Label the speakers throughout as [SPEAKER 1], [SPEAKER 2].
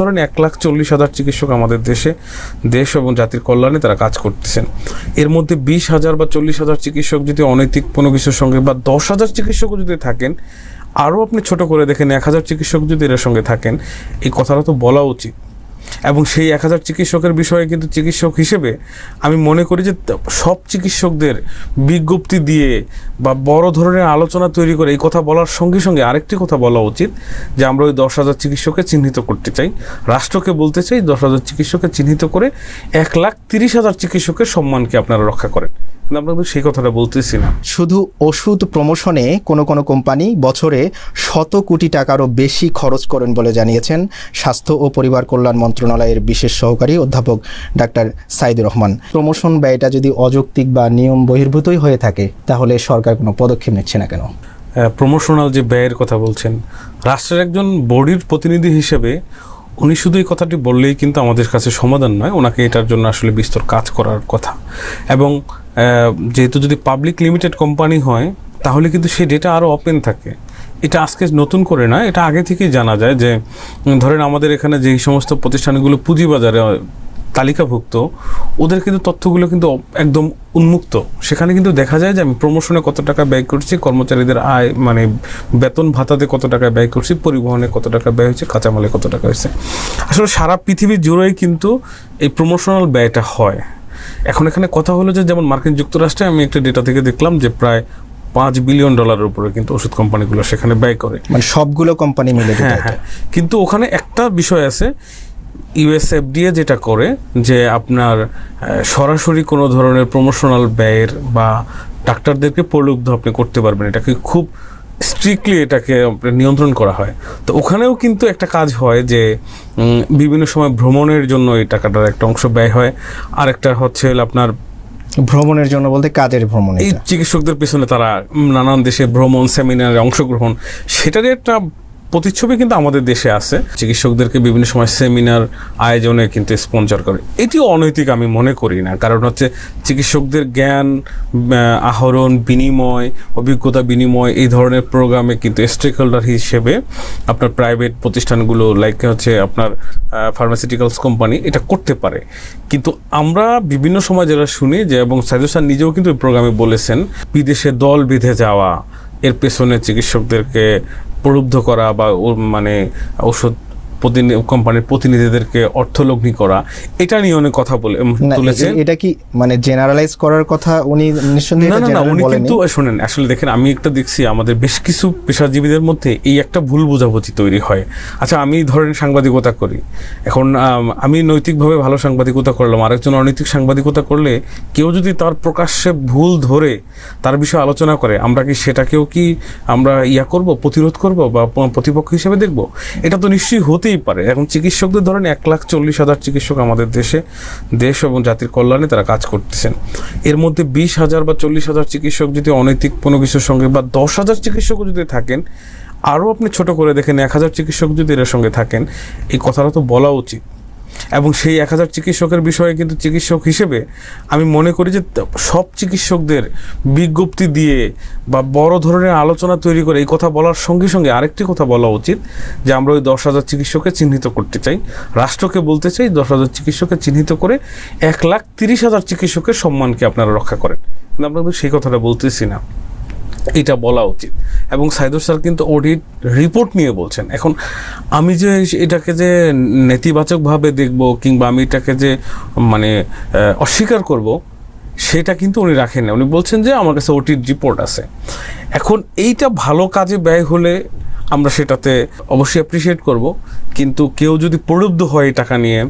[SPEAKER 1] ধরেন এক লাখ চল্লিশ হাজার চিকিৎসক আমাদের দেশে, দেশ এবং জাতির কল্যাণে তারা কাজ করতেছেন। এর মধ্যে বিশ হাজার বা চল্লিশ হাজার চিকিৎসক যদি অনৈতিক কোনো কিছুর সঙ্গে বা দশ হাজার চিকিৎসকও যদি থাকেন, আরও আপনি ছোট করে দেখেন এক হাজার চিকিৎসক যদি এর সঙ্গে থাকেন, এই কথাটা তো বলা উচিত। এবং সেই এক হাজার চিকিৎসকের বিষয়ে কিন্তু চিকিৎসক হিসেবে আমি মনে করি যে সব চিকিৎসকদের বিজ্ঞপ্তি দিয়ে বা বড় ধরনের আলোচনা তৈরি করে এই কথা বলার সঙ্গে সঙ্গে আরেকটি কথা বলা উচিত যে আমরা ওই দশ হাজার চিকিৎসককে চিহ্নিত করতে চাই। রাষ্ট্রকে বলতে চাই দশ হাজার চিকিৎসককে চিহ্নিত করে এক লাখ তিরিশ হাজার চিকিৎসকের সম্মানকে আপনারা রক্ষা করেন। আমরা সেই কথাটা বলতেছি না।
[SPEAKER 2] শুধু ওষুধ প্রমোশনে কোনো কোনো কোম্পানি বছরে শত কোটি টাকারও বেশি খরচ করেন বলে জানিয়েছেন স্বাস্থ্য ও পরিবার কল্যাণ মন্ত্রণালয়ের বিশেষ সহকারী অধ্যাপক ডাক্তার সাইদুর রহমান। প্রমোশন ব্যয়টা যদি অযৌক্তিক বা নিয়ম বহির্ভূতই হয়ে থাকে তাহলে সরকার কোনো পদক্ষেপ নিচ্ছে না কেন?
[SPEAKER 1] প্রমোশনাল যে ব্যয়ের কথা বলছেন রাষ্ট্রের একজন বডির প্রতিনিধি হিসেবে উনি শুধু এই কথাটি বললেই কিন্তু আমাদের কাছে সমাধান নয় ওনাকে এটার জন্য আসলে বিস্তর কাজ করার কথা। এবং যেহেতু যদি পাবলিক লিমিটেড কোম্পানি হয়, তাহলে কিন্তু সেই ডেটা আরও ওপেন থাকে। এটা আজকে নতুন করে না এটা আগে থেকেই জানা যায় যে ধরেন আমাদের এখানে যেই সমস্ত প্রতিষ্ঠানগুলো পুঁজিবাজারে তালিকাভুক্ত, ওদের কিন্তু তথ্যগুলো কিন্তু একদম উন্মুক্ত। সেখানে কিন্তু দেখা যায় যে আমি প্রমোশনে কত টাকা ব্যয় করছি, কর্মচারীদের আয় মানে বেতন ভাতাতে কত টাকা ব্যয় করছি, পরিবহনে কত টাকা ব্যয় হয়েছে, কাঁচামালে কত টাকা হয়েছে। আসলে সারা পৃথিবী জুড়েই কিন্তু এই প্রমোশনাল ব্যয়টা হয়। এখন এখানে কথা হলো যে যেমন মার্কিন যুক্তরাষ্ট্রে আমি একটা ডেটা থেকে দেখলাম যে প্রায় পাঁচ বিলিয়ন ডলারের উপরে কিন্তু ওষুধ কোম্পানিগুলো সেখানে ব্যয় করে।
[SPEAKER 2] মানে সবগুলো কোম্পানি মিলে
[SPEAKER 1] হ্যাঁ হ্যাঁ। কিন্তু ওখানে একটা বিষয় আছে ইউএস এফডিএ যেটা করে যে আপনার সরাসরি কোনো ধরনের প্রমোশনাল ব্যয়ের বা ডাক্তারদেরকে প্রলুব্ধ আপনি করতে পারবেন। এটাকে খুব স্ট্রিক্টলি এটাকে নিয়ন্ত্রণ করা হয়। তো ওখানেও কিন্তু একটা কাজ হয় যে বিভিন্ন সময় ভ্রমণের জন্য এই টাকাটার একটা অংশ ব্যয় হয়। আর একটা হচ্ছে আপনার
[SPEAKER 2] ভ্রমণের জন্য বলতে কাজের ভ্রমণ
[SPEAKER 1] এই চিকিৎসকদের পিছনে তারা নানান দেশে ভ্রমণ সেমিনারে অংশগ্রহণ সেটারই একটা প্রতিচ্ছবি কিন্তু আমাদের দেশে আছে। চিকিৎসকদেরকে বিভিন্ন সময় সেমিনার, আয়োজনে কিন্তু স্পন্সর করে। এটিও অনৈতিক আমি মনে করি না। কারণ হচ্ছে চিকিৎসকদের জ্ঞান আহরণ বিনিময়, অভিজ্ঞতা বিনিময় এই ধরনের প্রোগ্রামে কিন্তু স্টেক হোল্ডার হিসেবে আপনার প্রাইভেট প্রতিষ্ঠানগুলো লাইক হচ্ছে আপনার ফার্মাসিউটিক্যালস কোম্পানি এটা করতে পারে। কিন্তু আমরা বিভিন্ন সময় যেটা শুনি যে, এবং সাইদুল স্যার নিজেও কিন্তু প্রোগ্রামে বলেছেন, বিদেশে দল বেঁধে যাওয়া এর পেছনে চিকিৎসকদেরকে প্রলুব্ধ করা বা মানে ওষুধ কোম্পানির প্রতিনিধিদেরকে অর্থলগ্নি করা এটা নিয়ে অনেক কথা বলে
[SPEAKER 2] এ- এটা কি মানে জেনারেলাইজ করার কথা উনি নিঃসন্দেহে
[SPEAKER 1] না না না উনি কিন্তু শোনেন আসলে দেখেন আমি একটা দেখছি আমাদের বেশ কিছু পেশাজীবীদের মধ্যে এই একটা ভুল বোঝাবুঝি তৈরি হয়। আচ্ছা আমি ধরেন সাংবাদিকতা করি। এখন আম, আমি নৈতিকভাবে ভালো সাংবাদিকতা করলাম আরেকজন অনৈতিক সাংবাদিকতা করলে কেউ যদি তার প্রকাশ্যে ভুল ধরে তার বিষয়ে আলোচনা করে আমরা কি সেটাকেও কি আমরা ইয়া করব প্রতিরোধ করব বা প্রতিপক্ষ হিসেবে দেখব? এটা তো নিশ্চয়ই হতেই পারে। এখন চিকিৎসকদের ধরেন এক লাখ চল্লিশ হাজার চিকিৎসক আমাদের দেশে, দেশ এবং জাতির কল্যাণে তারা কাজ করতেছেন। এর মধ্যে বিশ হাজার বা চল্লিশ হাজার চিকিৎসক যদি অনৈতিক কোনো কিছুর সঙ্গে বা দশ হাজার চিকিৎসকও যদি থাকেন, আরও আপনি ছোট করে দেখেন, এক হাজার চিকিৎসক যদি এর সঙ্গে থাকেন, এই কথাটা তো বলা উচিত। এবং সেই এক হাজার চিকিৎসকের বিষয়ে কিন্তু চিকিৎসক হিসেবে আমি মনে করি যে সব চিকিৎসকদের বিজ্ঞপ্তি দিয়ে বা বড় ধরনের আলোচনা তৈরি করে এই কথা বলার সঙ্গে সঙ্গে আরেকটি কথা বলা উচিত যে আমরা ওই দশ হাজার চিকিৎসককে চিহ্নিত করতে চাই। রাষ্ট্রকে বলতে চাই দশ হাজার চিকিৎসককে চিহ্নিত করে এক লাখ তিরিশ হাজার চিকিৎসকের সম্মানকে আপনারা রক্ষা করেন। কিন্তু আমরা কিন্তু সেই কথাটা বলতেছি না। এটা বলা উচিত। এবং সাইদুর স্যার কিন্তু অডিট রিপোর্ট নিয়ে বলছেন। এখন আমি যে এটাকে যে নেতিবাচকভাবে দেখব কিংবা আমি এটাকে যে মানে অস্বীকার করব, সেটা কিন্তু উনি রাখেন না উনি বলছেন যে আমার কাছে ওটির রিপোর্ট আছে। এখন এইটা ভালো কাজে ব্যয় হলে আমরা সেটাতে অবশ্যই অ্যাপ্রিসিয়েট করব। কিন্তু কেউ যদি প্রলুব্ধ হয় এই টাকা নিয়ে,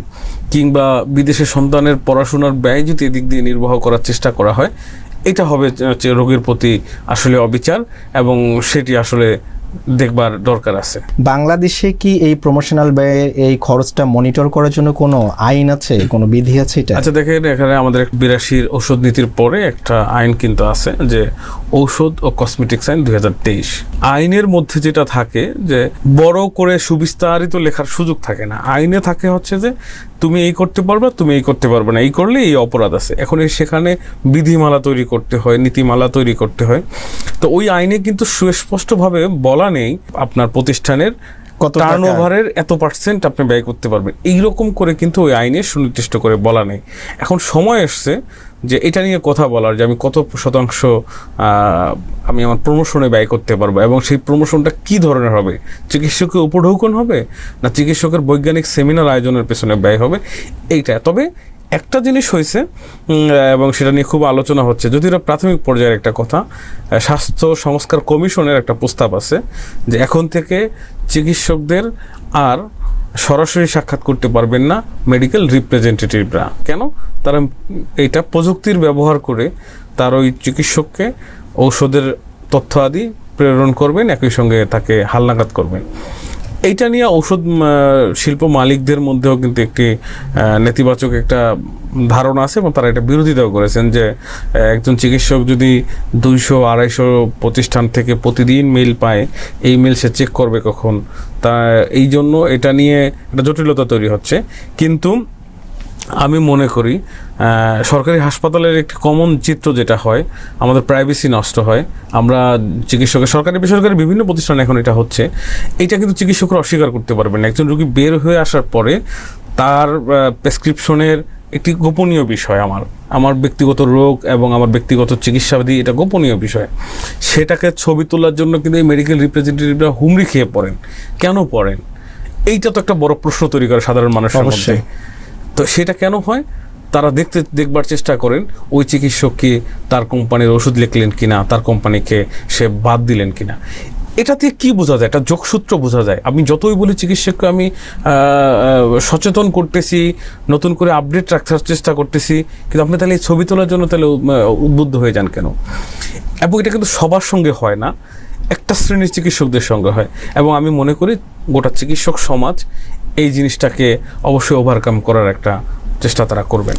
[SPEAKER 1] কিংবা বিদেশে সন্তানের পড়াশোনার ব্যয় যদি এদিক দিয়ে নির্বাহ করার চেষ্টা করা হয় এটা হবে হচ্ছে রোগীর প্রতি আসলে অবিচার এবং সেটি আসলে দেখবার দরকার আছে।
[SPEAKER 2] বাংলাদেশে কি এই প্রমোশনাল ব্যয়ের এই খরচটা মনিটর করার জন্য কোনো আইন আছে কোনো বিধি আছে এটা?
[SPEAKER 1] আচ্ছা দেখেন এখানে আমাদের বিরাশির ঔষধ নীতির পরে একটা আইন কিন্তু আছে যে ঔষধ ও কসমেটিক্স আইন দুই হাজার তেইশ। আইনের মধ্যে যেটা থাকে যে বড় করে সুবিস্তারিত লেখার সুযোগ থাকে না। আইনে থাকে হচ্ছে যে তুমি এই করতে পারবে, তুমি এই করতে পারবে না। এই করলে এই অপরাধ আছে। এখন এই সেখানে বিধিমালা তৈরি করতে হয়, নীতিমালা তৈরি করতে হয়। তো ওই আইনে কিন্তু সুস্পষ্টভাবে বলা নেই আপনার প্রতিষ্ঠানের
[SPEAKER 2] কত টাকা?
[SPEAKER 1] টার্ন ওভারের এত পার্সেন্ট আপনি ব্যয় করতে পারবেন। এইরকম করে কিন্তু ওই আইনে সুনির্দিষ্ট করে বলা নেই। এখন সময় এসছে যে এটা নিয়ে কথা বলার, যে আমি কত শতাংশ আমি আমার প্রমোশনে ব্যয় করতে পারব এবং সেই প্রমোশনটা কি ধরনের হবে? চিকিৎসকের উপঢৌকন হবে না চিকিৎসকের বৈজ্ঞানিক সেমিনার আয়োজনের পেছনে ব্যয় হবে? এইটা। তবে একটা জিনিস হয়েছে এবং সেটা নিয়ে খুব আলোচনা হচ্ছে। যদি এটা প্রাথমিক পর্যায়ের একটা কথা স্বাস্থ্য সংস্কার কমিশনের একটা প্রস্তাব আছে যে এখন থেকে চিকিৎসকদের আর সরাসরি সাক্ষাৎ করতে পারবেন না মেডিকেল রিপ্রেজেন্টেটিভরা কেন? তারা এইটা প্রযুক্তির ব্যবহার করে তার ওই চিকিৎসককে ঔষধের তথ্য আদি প্রেরণ করবেন, একই সঙ্গে তাকে হালনাগাদ করবেন। এইটা নিয়ে ঔষধ শিল্প মালিকদের মধ্যেও কিন্তু একটি নেতিবাচক একটা ধারণা আছে এবং তারা এটা বিরোধিতাও করেছেন যে একজন চিকিৎসক যদি দুইশো, আড়াইশো প্রতিষ্ঠান থেকে প্রতিদিন মেল পায়, এই মেল সে চেক করবে কখন। তা, এই জন্য এটা নিয়ে একটা জটিলতা তৈরি হচ্ছে। কিন্তু আমি মনে করি সরকারি হাসপাতালের একটি কমন চিত্র যেটা হয়, আমাদের প্রাইভেসি নষ্ট হয়। আমরা চিকিৎসকের, সরকারি বেসরকারি বিভিন্ন প্রতিষ্ঠানে এখন এটা হচ্ছে। এটা কিন্তু চিকিৎসকরা অস্বীকার করতে পারবেন না। একজন রোগী বের হয়ে আসার পরে তার প্রেসক্রিপশনের একটি গোপনীয় বিষয় আমার। আমার ব্যক্তিগত রোগ এবং আমার ব্যক্তিগত চিকিৎসাবিধি, এটা গোপনীয় বিষয়। সেটাকে ছবি তোলার জন্য কিন্তু এই মেডিকেল রিপ্রেজেন্টেটিভরা হুমড়ি খেয়ে পড়েন। কেন পড়েন? এইটা তো একটা বড় প্রশ্ন তৈরি করে সাধারণ মানুষের মধ্যে। তো সেটা কেন হয়? তারা দেখতে, দেখবার চেষ্টা করেন, ওই চিকিৎসক কি তার কোম্পানির ওষুধ লিখলেন কিনা, তার কোম্পানিকে সে বাদ দিলেন কিনা? এটা দিয়ে কী বোঝা যায়? একটা যোগসূত্র বোঝা যায়। আমি যতই বলি চিকিৎসককে আমি সচেতন করতেছি, নতুন করে আপডেট রাখার চেষ্টা করতেছি, কিন্তু আপনি তাহলে এই ছবি তোলার জন্য তাহলে উদ্বুদ্ধ হয়ে যান কেন? এবং এটা কিন্তু সবার সঙ্গে হয় না। একটা শ্রেণির চিকিৎসকদের সঙ্গে হয় এবং আমি মনে করি গোটা চিকিৎসক সমাজ এই জিনিসটাকে অবশ্যই ওভারকাম করার একটা চেষ্টা তারা করবেন।